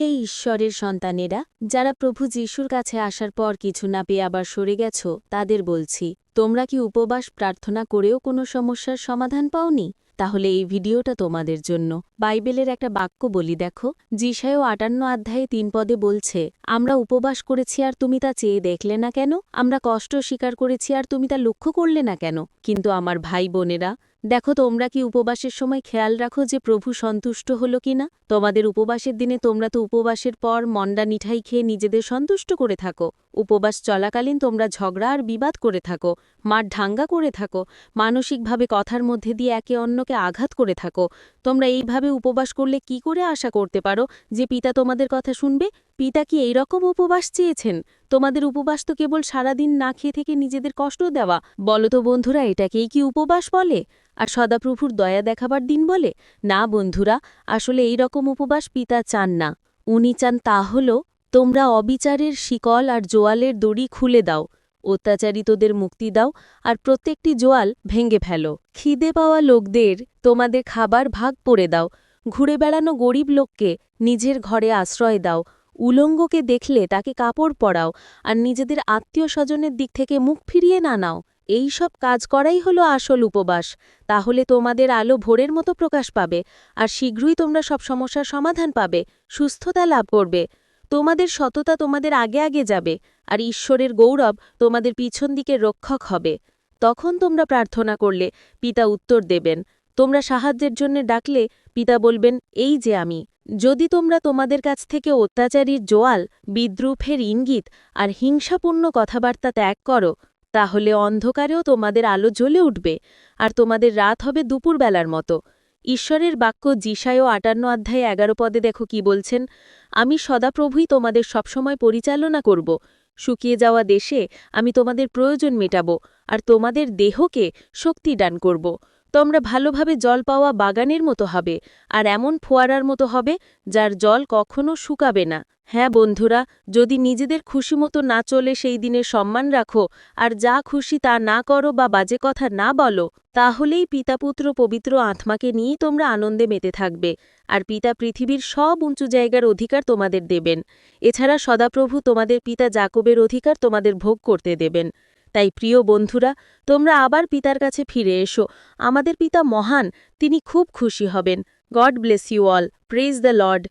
হে ঈশ্বরের সন্তানেরা, যারা প্রভু যিশুর কাছে আসার পর কিছু না পেয়ে আবার সরে গেছ, তাদের বলছি, তোমরা কি উপবাস প্রার্থনা করেও কোনো সমস্যার সমাধান পাওনি? তাহলে এই ভিডিওটা তোমাদের জন্য। বাইবেলের একটা বাক্য বলি দেখো জিসায়ও আটান্ন অধ্যায়ে তিন পদে বলছে, আমরা উপবাস করেছি আর তুমি তা চেয়ে দেখলে না কেন? আমরা কষ্ট স্বীকার করেছি আর তুমি তা লক্ষ্য করলে না কেন? কিন্তু আমার ভাই বোনেরা দেখো তোমরা কি উপবাসের সময় খেয়াল রাখো যে প্রভু সন্তুষ্ট হলো কিনা? তোমাদের উপবাসের দিনে তোমরা তো উপবাসের পর মন্ডা নিঠাই খেয়ে নিজেদের সন্তুষ্ট করে থাকো। উপবাস চলাকালীন তোমরা ঝগড়া আর বিবাদ করে থাকো, মার ঢাঙ্গা করে থাকো, মানসিকভাবে কথার মধ্যে দিয়ে একে অন্যকে আঘাত করে থাকো। তোমরা এইভাবে উপবাস করলে কি করে আশা করতে পারো যে পিতা তোমাদের কথা শুনবে? পিতা কি এই রকম উপবাস চেয়েছেন? তোমাদের উপবাস তো কেবল সারাদিন না খেয়ে থেকে নিজেদের কষ্ট দেওয়া। বলো তো বন্ধুরা, এটাকেই কি উপবাস বলে? আর সদাপ্রভুর দয়া দেখাবার দিন বলে? না বন্ধুরা, আসলে এই রকম উপবাস পিতা চান না। উনি চান তা হল তোমরা অবিচারের শিকল আর জোয়ালের দড়ি খুলে দাও, অত্যাচারিতদের মুক্তি দাও আর প্রত্যেকটি জোয়াল ভেঙে ফেলো। খিদে পাওয়া লোকদের তোমাদের খাবার ভাগ পড়ে দাও, ঘুরে বেড়ানো গরিব লোককে নিজের ঘরে আশ্রয় দাও, উলঙ্গকে দেখলে তাকে কাপড় পরাও আর নিজেদের আত্মীয় স্বজনের দিক থেকে মুখ ফিরিয়ে না নাও। এই সব কাজ করাই হলো আসল উপবাস, তাহলে তোমাদের আলো ভোরের মতো প্রকাশ পাবে আর শীঘ্রই তোমরা সব সমস্যার সমাধান পাবে, সুস্থতা লাভ করবে। তোমাদের সততা তোমাদের আগে আগে যাবে, আর ঈশ্বরের গৌরব তোমাদের পিছন দিকে রক্ষক হবে। তখন তোমরা প্রার্থনা করলে, পিতা উত্তর দেবেন। তোমরা সাহায্যের জন্য ডাকলে, পিতা বলবেন, এই যে আমি। যদি তোমরা তোমাদের কাছ থেকে অত্যাচারীর জোয়াল, বিদ্রুপের ইঙ্গিত আর হিংসাপূর্ণ কথাবার্তা ত্যাগ করো, তাহলে অন্ধকারেও তোমাদের আলো জ্বলে উঠবে, আর তোমাদের রাত হবে দুপুরবেলার মতো। ঈশ্বরের বাক্য জিসায় আটান্ন অধ্যায়ে এগারো পদে দেখো কি বলছেন, আমি সদাপ্রভুই তোমাদের সবসময় পরিচালনা করব। শুকিয়ে যাওয়া দেশে আমি তোমাদের প্রয়োজন মেটাব, আর তোমাদের দেহকে শক্তি দান করব। তোমরা ভালোভাবে জল পাওয়া বাগানের মতো হবে, আর এমন ফোয়ারার মতো হবে, যার জল কখনো শুকাবে না। হ্যাঁ বন্ধুরা, যদি নিজেদের খুশি মতো না চলে সেই দিনের সম্মান রাখো, আর যা খুশি তা না করো বা বাজে কথা না বলো, তাহলেই পিতাপুত্র পবিত্র আত্মাকে নিয়েই তোমরা আনন্দে মেতে থাকবে, আর পিতা পৃথিবীর সব উঁচু জায়গার অধিকার তোমাদের দেবেন। এছাড়া সদাপ্রভু তোমাদের পিতা জাকবের অধিকার তোমাদের ভোগ করতে দেবেন। তাই প্রিয় বন্ধুরা, তোমরা আবার পিতার কাছে ফিরে এসো। আমাদের পিতা মহান, তিনি খুব খুশি হবেন। God bless you all. Praise the Lord.